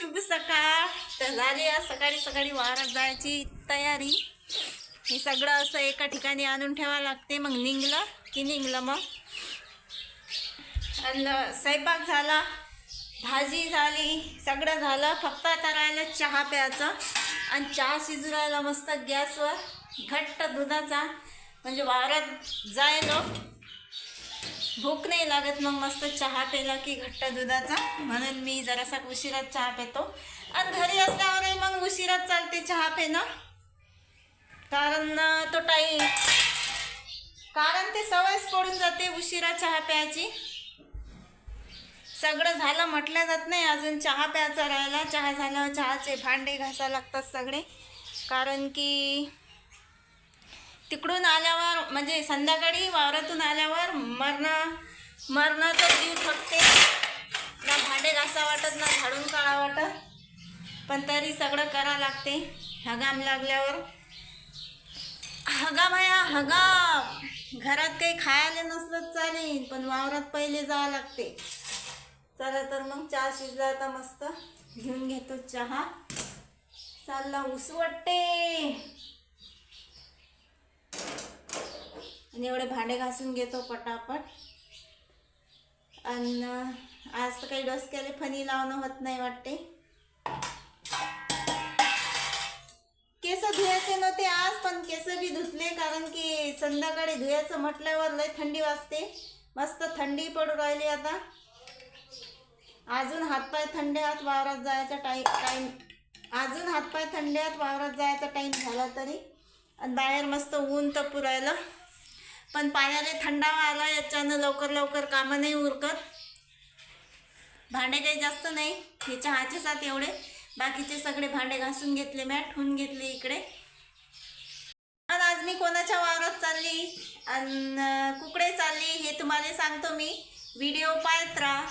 शुभ सकाळ. तर झाली आज सकाळी सकाळी वावरात जायची तयारी. हे सगळं असं एका ठिकाणी आणून ठेवावं लागते. मग निघलं की निघलं मग. आणि स्वयंपाक झाला भाजी झाली सगळं झालं. फक्त आता राहिलं चहा प्यायचं. आणि चहा शिजू राहिला मस्त गॅसवर घट्ट दुधाचा. म्हणजे वावरात जायलो. भूक नाही लागत मग मस्त चहा पेला की घट्ट दुधाचा. म्हणून मी जरासा उशिरात चहा पितो. आणि घरी असल्यावरही मग उशिरात चालते चहा पेणं. कारण तो टाईम कारण ते सवयच पडून जाते उशिरा चहा प्यायची. सगळं झालं म्हटलं जात नाही अजून चहा प्यायचा राहिला. चहा झाल्यावर चहाचे भांडे घासा लागतात सगळे. कारण की तिकडून आल्यावर म्हणजे संध्याकाळी वावरातून आल्यावर मरणं मरणाचा जीव थकते. ना भांडे घासा वाटत ना झाडून काढा वाटत. पण तरी सगळं करा लागते. हगाम लागल्यावर हगा आहे हगा घरात काही खायला नसलं चालेल पण वावरात पहिले जावं लागते. चला तर मग चहा शिजला आता मस्त. घेऊन घेतो चहा. चालला उसवटते आणि एवढे भांडे घासून घेतो पटापट. आणि आज तर काही डोसक्याला फणी लावणं होत नाही वाटते. केस धुयाचे नव्हते आज पण केस बी धुतले कारण की संध्याकाळी धुयाचं म्हटल्यावर लय थंडी वाजते. मस्त थंडी पडू राहिली आता. अजून हातपाय थंडे हात वावरात जायचा टाईम टाईम. अजून हातपाय थंडे हात वावरात जायचा टाईम झाला तरी. आणि बाहेर मस्त ऊन तपू राहिलं पण पायाला थंडावा आला याच्यानं लवकर लवकर कामं नाही उरकत. भांडे काही जास्त नाही. हे चहाचे साथ एवढे. बाकीचे सगळे भांडे घासून घेतले मॅट ठेवून घेतले इकडे. आणि आज मी कोणाच्या वावरात चालली? आणि कुकडे चालली? हे तुम्हाला सांगतो मी. व्हिडिओ पाहत राहा.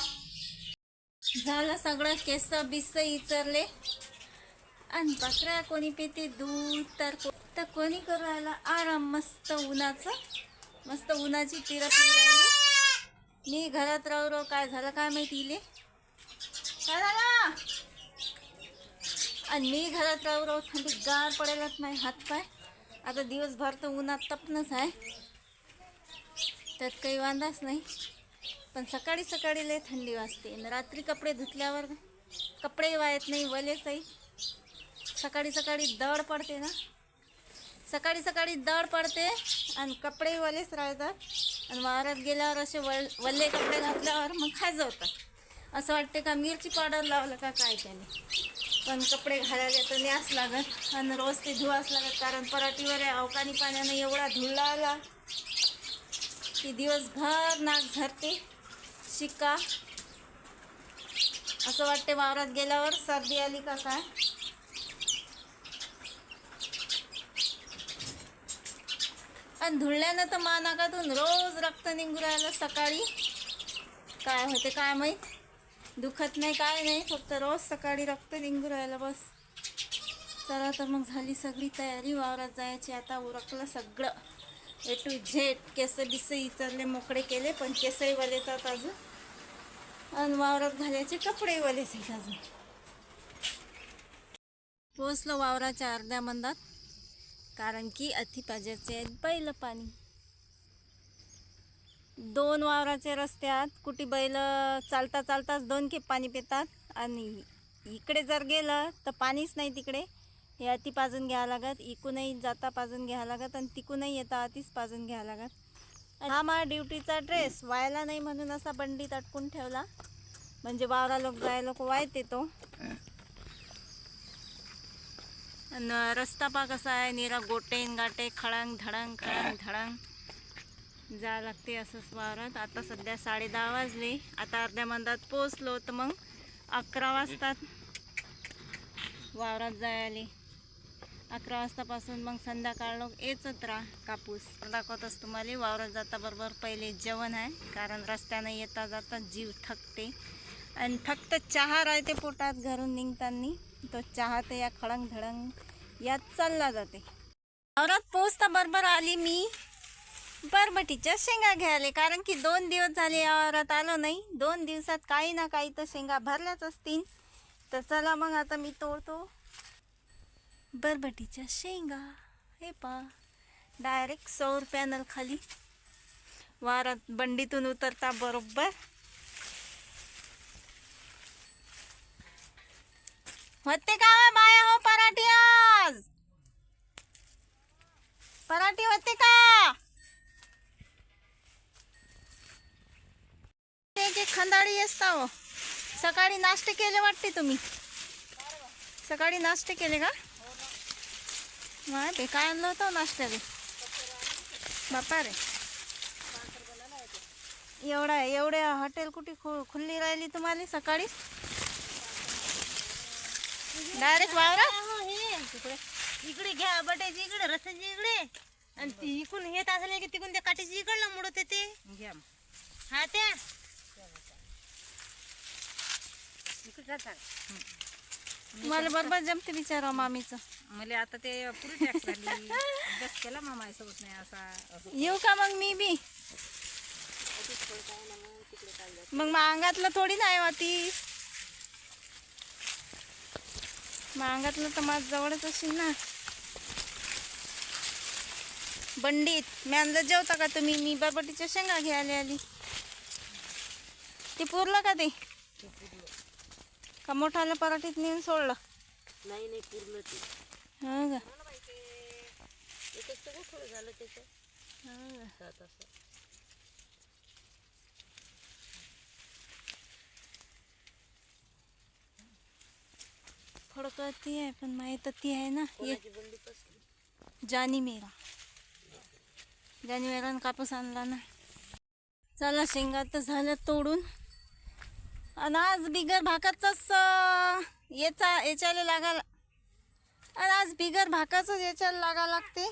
झालं सगळं. केस बिस इचरले. आणि बकऱ्या कोणी पिते दूध तर तर कोणी करू राहिला आराम मस्त उन्हाचं. मस्त उन्हाची तिरा राहिली मी घरात राहू राहू काय झालं काय माहिती इले? काय झालं? आणि मी घरात राहू राहू थंडी गार पडायलाच नाही हातपाय आता दिवसभर तर उन्हात तपनच आहे. त्यात काही वांदाच नाही. पण सकाळी सकाळी लय थंडी वाजते. आणि रात्री कपडे धुतल्यावर कपडे वायत नाही वलेचही सकाळी सकाळी दड पडते ना. सकाळी सकाळी दड पडते आणि कपडे वलेच राहतात. आणि वावरात गेल्यावर असे वल वल्ले कपडे घातल्यावर मग खायचं होतं असं वाटते का मिरची पावडर लावलं का काय त्याने. पण कपडे घालायला तर न्यास लागत आणि रोज ते धुवाच लागत. कारण पराठीवर अवकाणी पाण्यानं एवढा धुळा आला की दिवसभर नाक झरते शिका असं वाटते वावरात गेल्यावर सर्दी आली का काय? पण धुळल्यानं तर मानाकातून रोज रक्त निघू राहिलं सकाळी. काय होते काय माहीत? दुखत नाही काय नाही फक्त रोज सकाळी रक्त निघू राहिलं बस. चला तर मग झाली सगळी तयारी वावरात जायची. आता उरकलं सगळं. ए टू झेड केस बिस इचरले मोकळे केले पण केसही वलेतात अजून. आणि वावरात घालायचे कपडे वलेच आहेत अजून. पोचलो वावराच्या अर्ध्या मंदात. कारण की अतिपाजाचे आहेत बैल पाणी. दोन वावराचे रस्त्यात कुठे बैल चालता चालताच दोन खेप पाणी पितात. आणि इकडे जर गेलं तर पाणीच नाही तिकडे. हे अति पाजून घ्यावं लागत. इकूनही जाता पाजून घ्यावं लागत आणि तिकूनही येता अतिच पाजून घ्यावं लागत. हा माझा ड्युटीचा ड्रेस व्हायला नाही म्हणून असा बंडीत अटकून ठेवला. म्हणजे वावरा लोक जाय लोक वायत येतो आणि रस्ता पा कसा आहे? निरा गोटेन गाटे खळांग धडांग खळांग धडांग. जा लागते असंच वावरात. आता सध्या साडे दहा वाजले. आता अर्ध्या मंदात पोचलो तर मग अकरा वाजतात वावरात जायला. अकरा वाजतापासून मग संध्याकाळ लोक येचत राहा कापूस. दाखवतच तुम्हाला वावरात जाता बरोबर पहिले जेवण आहे. कारण रस्त्यानं येता जाता जीव थकते. आणि फक्त चहा राहते पोटात घरून निघताना. तो चाहते या खळंग धडंग यात चालला जाते. औरत पोचता बरोबर आली मी. बरबटीच्या शेंगा घ्यायला. कारण की दोन दिवस झाले औरत आलो नाही. दोन दिवसात काही ना काही तर शेंगा भरल्याच असतील. तर चला मग आता मी तोडतो. बरबटीच्या शेंगा. हे पा. डायरेक्ट सौर पॅनल खाली. वारात बंडीतून उतरता बरोबर. होते का हो माया हो पराठी आज? पराठी होते का? एक एक खंदाळी असता हो सकाळी नाश्ते केले वाटते तुम्ही? सकाळी नाश्ते केले का? माहिती काय आणलं होतं हो नाश्त्याला? बापा रे एवढा एवढ्या हॉटेल कुठे खु खुल्ली राहिली तुम्हाला सकाळीच? डायरेक्ट वावरात? इकडे इकडे घ्या बटायची इकडे रस्त्याची इकडे. आणि ती इकडून येत असले की तिकडून त्या काठीची इकडलं मुडत येते. घ्या. हा त्या. मला बरोबर जमते विचारा मामीचं. मला आता ते पुरी टॅक्स झाली अभ्यास केला मग माझ्यासोबत नाही असा. येऊ का मग मी बी? मग मग अंगातलं थोडी नाही होती. मग अंगातलं तर माझ जवळच असेल ना. बंडीत मी आणलं जेवता का तुम्ही? मी बरबटीच्या शेंगा घ्यायला आली. ते पुरलं का ते? का मोठाल्या पराठीत नेऊन सोडलं? नाही नाही पूर्ण ते. हो का? झालं त्याचं थोडं कळती आहे पण माहीत ती आहे ना. ये. जानी मेरा. जानी मेरा कापूस आणला ना. चला शेंगा तर झालं तोडून. आणि आज बिगर भाकाचाच याचा याच्याला लागा आणि आज बिगर भाकाचंच याच्याला लागा लागते.